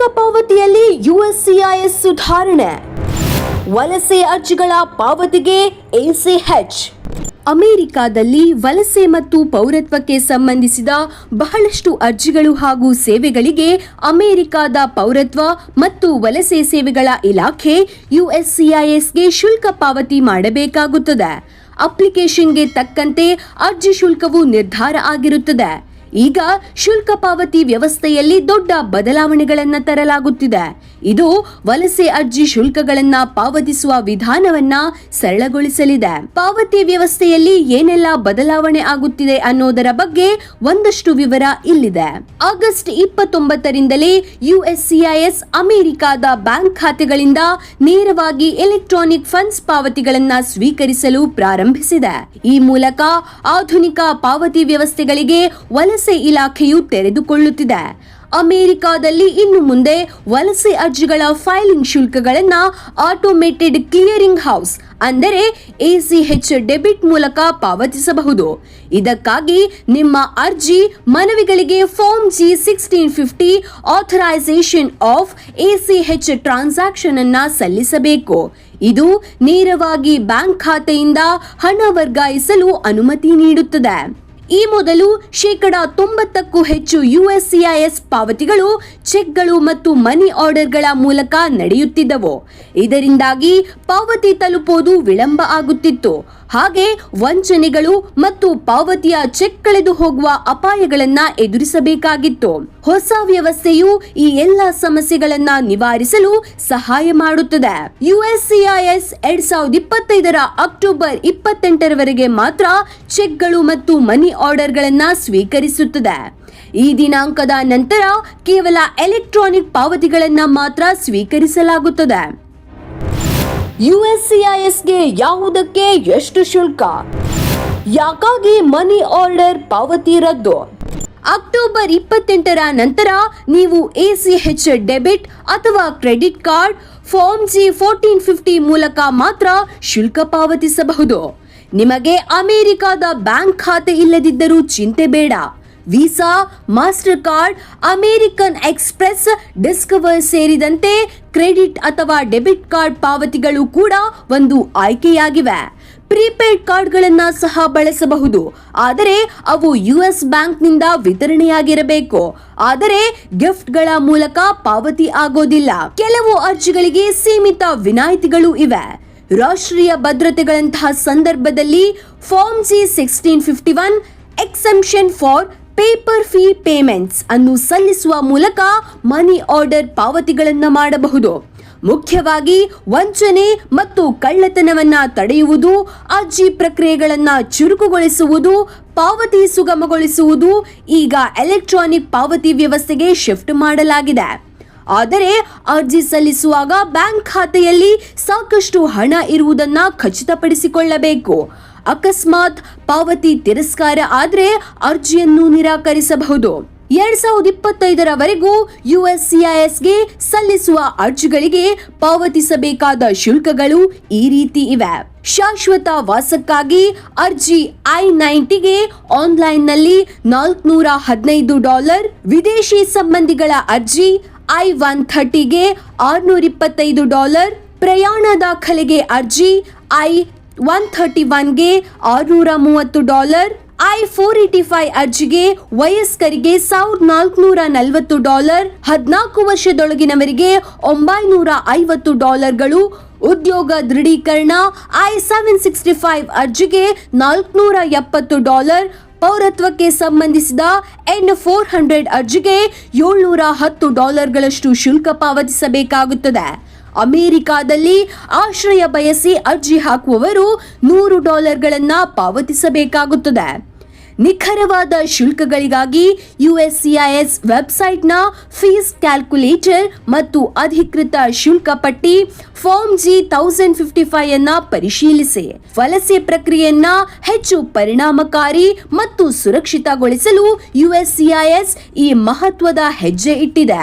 ಶುಲ್ಕ ಪಾವತಿಯಲ್ಲಿ ಯುಎಸ್ಸಿಐಎಸ್ ಸುಧಾರಣೆ. ವಲಸೆ ಅರ್ಜಿಗಳ ಪಾವತಿಗೆ ಎಸಿಎಚ್ ಅಮೆರಿಕಾದಲ್ಲಿ ವಲಸೆ ಮತ್ತು ಪೌರತ್ವಕ್ಕೆ ಸಂಬಂಧಿಸಿದ ಬಹಳಷ್ಟು ಅರ್ಜಿಗಳು ಹಾಗೂ ಸೇವೆಗಳಿಗೆ ಅಮೆರಿಕಾದ ಪೌರತ್ವ ಮತ್ತು ವಲಸೆ ಸೇವೆಗಳ ಇಲಾಖೆ ಯುಎಸ್ಸಿಐಎಸ್ಗೆ ಶುಲ್ಕ ಪಾವತಿ ಮಾಡಬೇಕಾಗುತ್ತದೆ. ಅಪ್ಲಿಕೇಶನ್ಗೆ ತಕ್ಕಂತೆ ಅರ್ಜಿ ಶುಲ್ಕವು ನಿರ್ಧಾರ ಆಗಿರುತ್ತದೆ. ಈಗ ಶುಲ್ಕ ಪಾವತಿ ವ್ಯವಸ್ಥೆಯಲ್ಲಿ ದೊಡ್ಡ ಬದಲಾವಣೆಗಳನ್ನ ತರಲಾಗುತ್ತಿದೆ. ಇದು ವಲಸೆ ಅರ್ಜಿ ಶುಲ್ಕಗಳನ್ನ ಪಾವತಿಸುವ ವಿಧಾನವನ್ನ ಸರಳಗೊಳಿಸಲಿದೆ. ಪಾವತಿ ವ್ಯವಸ್ಥೆಯಲ್ಲಿ ಏನೆಲ್ಲ ಬದಲಾವಣೆ ಆಗುತ್ತಿದೆ ಅನ್ನೋದರ ಬಗ್ಗೆ ಒಂದಷ್ಟು ವಿವರ ಇಲ್ಲಿದೆ. ಆಗಸ್ಟ್ ಇಪ್ಪತ್ತೊಂಬತ್ತರಿಂದಲೇ ಯುಎಸ್ಸಿಐಎಸ್ ಅಮೆರಿಕಾದ ಬ್ಯಾಂಕ್ ಖಾತೆಗಳಿಂದ ನೇರವಾಗಿ ಎಲೆಕ್ಟ್ರಾನಿಕ್ ಫಂಡ್ಸ್ ಪಾವತಿಗಳನ್ನ ಸ್ವೀಕರಿಸಲು ಪ್ರಾರಂಭಿಸಿದೆ. ಈ ಮೂಲಕ ಆಧುನಿಕ ಪಾವತಿ ವ್ಯವಸ್ಥೆಗಳಿಗೆ ವಲಸೆ ಇಲಾಖೆಯು ತೆರೆದುಕೊಳ್ಳುತ್ತಿದೆ. ಅಮೆರಿಕಾದಲ್ಲಿ ಇನ್ನು ಮುಂದೆ ವಲಸೆ ಅರ್ಜಿಗಳ ಫೈಲಿಂಗ್ ಶುಲ್ಕಗಳನ್ನು ಆಟೋಮೇಟೆಡ್ ಕ್ಲಿಯರಿಂಗ್ ಹೌಸ್ ಅಂದರೆ ಎಸಿಎಚ್ ಡೆಬಿಟ್ ಮೂಲಕ ಪಾವತಿಸಬಹುದು. ಇದಕ್ಕಾಗಿ ನಿಮ್ಮ ಅರ್ಜಿ ಮನವಿಗಳಿಗೆ form G sixteen fifty authorization of ACH transaction ಅನ್ನು ಸಲ್ಲಿಸಬೇಕು. ಇದು ನೇರವಾಗಿ ಬ್ಯಾಂಕ್ ಖಾತೆಯಿಂದ ಹಣ ವರ್ಗಾಯಿಸಲು ಅನುಮತಿ ನೀಡುತ್ತದೆ. ಈ ಮೊದಲು ಶೇಕಡ ತೊಂಬತ್ತಕ್ಕೂ ಹೆಚ್ಚು ಯುಎಸ್ಸಿಐಎಸ್ ಪಾವತಿಗಳು, ಚೆಕ್ಗಳು ಮತ್ತು ಮನಿ ಆರ್ಡರ್ಗಳ ಮೂಲಕ ನಡೆಯುತ್ತಿದ್ದವು. ಇದರಿಂದಾಗಿ ಪಾವತಿ ತಲುಪೋದು ವಿಳಂಬ ಆಗುತ್ತಿತ್ತು. ಹಾಗೆ ವಂಚನೆಗಳು ಮತ್ತು ಪಾವತಿಯ ಚೆಕ್ ಕಳೆದು ಹೋಗುವ ಅಪಾಯಗಳನ್ನ ಎದುರಿಸಬೇಕಾಗಿತ್ತು. ಹೊಸ ವ್ಯವಸ್ಥೆಯು ಈ ಎಲ್ಲ ಸಮಸ್ಯೆಗಳನ್ನ ನಿವಾರಿಸಲು ಸಹಾಯ ಮಾಡುತ್ತದೆ. ಯುಎಸ್ಸಿಐಎಸ್ ಎರಡ್ ಸಾವಿರದ ಇಪ್ಪತ್ತೈದರ ಅಕ್ಟೋಬರ್ ಇಪ್ಪತ್ತೆಂಟರವರೆಗೆ ಮಾತ್ರ ಚೆಕ್ಗಳು ಮತ್ತು ಮನಿ ಆರ್ಡರ್ಗಳನ್ನ ಸ್ವೀಕರಿಸುತ್ತದೆ. ಈ ದಿನಾಂಕದ ನಂತರ ಕೇವಲ ಎಲೆಕ್ಟ್ರಾನಿಕ್ ಪಾವತಿಗಳನ್ನು ಮಾತ್ರ ಸ್ವೀಕರಿಸಲಾಗುತ್ತದೆ. ಯುಎಸ್ಸಿಐಎಸ್ಗೆ ಯಾವುದಕ್ಕೆ ಎಷ್ಟು ಶುಲ್ಕ? ಯಾಕಾಗಿ ಮನಿ ಆರ್ಡರ್ ಪಾವತಿ ರದ್ದು? ಅಕ್ಟೋಬರ್ ಇಪ್ಪತ್ತೆಂಟರ ನಂತರ ನೀವು ಎಸಿಎಚ್ ಡೆಬಿಟ್ ಅಥವಾ credit card, form G fourteen fifty ಮೂಲಕ ಮಾತ್ರ ಶುಲ್ಕ ಪಾವತಿಸಬಹುದು. ನಿಮಗೆ ಅಮೆರಿಕದ ಬ್ಯಾಂಕ್ ಖಾತೆ ಇಲ್ಲದಿದ್ದರೂ ಚಿಂತೆ ಬೇಡ. Visa Mastercard American Express Discover ಸೇರಿದಂತೆ ಕ್ರೆಡಿಟ್ ಅಥವಾ ಡೆಬಿಟ್ ಕಾರ್ಡ್ ಪಾವತಿಗಳು ಕೂಡ ಒಂದು ಆಯ್ಕೆಯಾಗಿವೆ. ಪ್ರೀಪೇಡ್ ಕಾರ್ಡ್ಗಳನ್ನು ಸಹ ಬಳಸಬಹುದು. ಆದರೆ ಅವು ಯು ಎಸ್ ಬ್ಯಾಂಕ್ನಿಂದ ವಿತರಣೆಯಾಗಿರಬೇಕು. ಆದರೆ ಗಿಫ್ಟ್ಗಳ ಮೂಲಕ ಪಾವತಿ ಆಗೋದಿಲ್ಲ. ಕೆಲವು ಅರ್ಜಿಗಳಿಗೆ ಸೀಮಿತ ವಿನಾಯಿತಿಗಳು ಇವೆ. ರಾಷ್ಟ್ರೀಯ ಭದ್ರತೆಗಳಂತಹ ಸಂದರ್ಭದಲ್ಲಿ form G sixteen fifty one exemption for paper fee payments ಅನ್ನು ಸಲ್ಲಿಸುವ ಮೂಲಕ ಮನಿ ಆರ್ಡರ್ ಪಾವತಿಗಳನ್ನು ಮಾಡಬಹುದು. ಮುಖ್ಯವಾಗಿ ವಂಚನೆ ಮತ್ತು ಕಳ್ಳತನವನ್ನು ತಡೆಯುವುದು, ಅರ್ಜಿ ಪ್ರಕ್ರಿಯೆಗಳನ್ನು ಚುರುಕುಗೊಳಿಸುವುದು, ಪಾವತಿ ಸುಗಮಗೊಳಿಸುವುದು, ಈಗ ಎಲೆಕ್ಟ್ರಾನಿಕ್ ಪಾವತಿ ವ್ಯವಸ್ಥೆಗೆ ಶಿಫ್ಟ್ ಮಾಡಲಾಗಿದೆ. ಆದರೆ ಅರ್ಜಿ ಸಲ್ಲಿಸುವಾಗ ಬ್ಯಾಂಕ್ ಖಾತೆಯಲ್ಲಿ ಸಾಕಷ್ಟು ಹಣ ಇರುವುದನ್ನ ಖಚಿತಪಡಿಸಿಕೊಳ್ಳಬೇಕು. ಅಕಸ್ಮಾತ್ ಪಾವತಿ ತಿರಸ್ಕಾರ ಆದರೆ ಅರ್ಜಿಯನ್ನು ನಿರಾಕರಿಸಬಹುದು. ಎರಡ್ ಸಾವಿರದ ಇಪ್ಪತ್ತೈದರವರೆಗೂ ಯುಎಸ್ಸಿಐಎಸ್ಗೆ ಸಲ್ಲಿಸುವ ಅರ್ಜಿಗಳಿಗೆ ಪಾವತಿಸಬೇಕಾದ ಶುಲ್ಕಗಳು ಈ ರೀತಿ ಇವೆ. ಶಾಶ್ವತ ವಾಸಕ್ಕಾಗಿ ಅರ್ಜಿ ಐ ನೈಂಟಿಗೆ ಆನ್ಲೈನ್ನಲ್ಲಿ ನಾಲ್ಕುನೂರ ಹದಿನೈದು ಡಾಲರ್, ವಿದೇಶಿ ಸಂಬಂಧಿಗಳ ಅರ್ಜಿ ಐ ಒನ್ ಥರ್ಟಿಗೆ ಆರುನೂರ ಇಪ್ಪತ್ತೈದು ಡಾಲರ್ ಪ್ರಯಾಣ ದಾಖಲೆಗೆ ಅರ್ಜಿ, ಐ ಒನ್ ಥರ್ಟಿ ಒನ್ಗೆ ಆರುನೂರ ಮೂವತ್ತು dollar, I four eighty five ಅರ್ಜಿಗೆ ವಯಸ್ಕರಿಗೆ ಸಾವಿರದ ನಾಲ್ಕುನೂರ ನಲವತ್ತು ಡಾಲರ್, ಹದಿನಾಲ್ಕು ವರ್ಷದೊಳಗಿನವರಿಗೆ ಒಂಬೈನೂರ ಐವತ್ತು ಡಾಲರ್ಗಳು, ಉದ್ಯೋಗ ದೃಢೀಕರಣ, ಐ ಸೆವೆನ್ ಸಿಕ್ಸ್ಟಿ ಫೈವ್ ಅರ್ಜಿಗೆ ನಾಲ್ಕುನೂರ ಎಪ್ಪತ್ತು ಡಾಲರ್ ಪೌರತ್ವಕ್ಕೆ ಸಂಬಂಧಿಸಿದ ಎನ್ ಫೋರ್ ಹಂಡ್ರೆಡ್ ಅರ್ಜಿಗೆ ಏಳ್ನೂರ ಹತ್ತು ಡಾಲರ್ಗಳಷ್ಟು ಶುಲ್ಕ ಪಾವತಿಸಬೇಕಾಗುತ್ತದೆ. ಅಮೆರಿಕಾದಲ್ಲಿ ಆಶ್ರಯ ಬಯಸಿ ಅರ್ಜಿ ಹಾಕುವವರು ನೂರು ಡಾಲರ್ಗಳನ್ನು ಪಾವತಿಸಬೇಕಾಗುತ್ತದೆ. ನಿಖರವಾದ ಶುಲ್ಕಗಳಿಗಾಗಿ ಯುಎಸ್ಸಿಐಎಸ್ ವೆಬ್ಸೈಟ್ನ ಫೀಸ್ ಕ್ಯಾಲ್ಕುಲೇಟರ್ ಮತ್ತು ಅಧಿಕೃತ ಶುಲ್ಕ ಪಟ್ಟಿ form G thousand fifty five ಅನ್ನ ಪರಿಶೀಲಿಸಿ. ವಲಸೆ ಪ್ರಕ್ರಿಯೆಯನ್ನ ಹೆಚ್ಚು ಪರಿಣಾಮಕಾರಿ ಮತ್ತು ಸುರಕ್ಷಿತಗೊಳಿಸಲು ಯುಎಸ್ಸಿಐಎಸ್ ಈ ಮಹತ್ವದ ಹೆಜ್ಜೆ ಇಟ್ಟಿದೆ.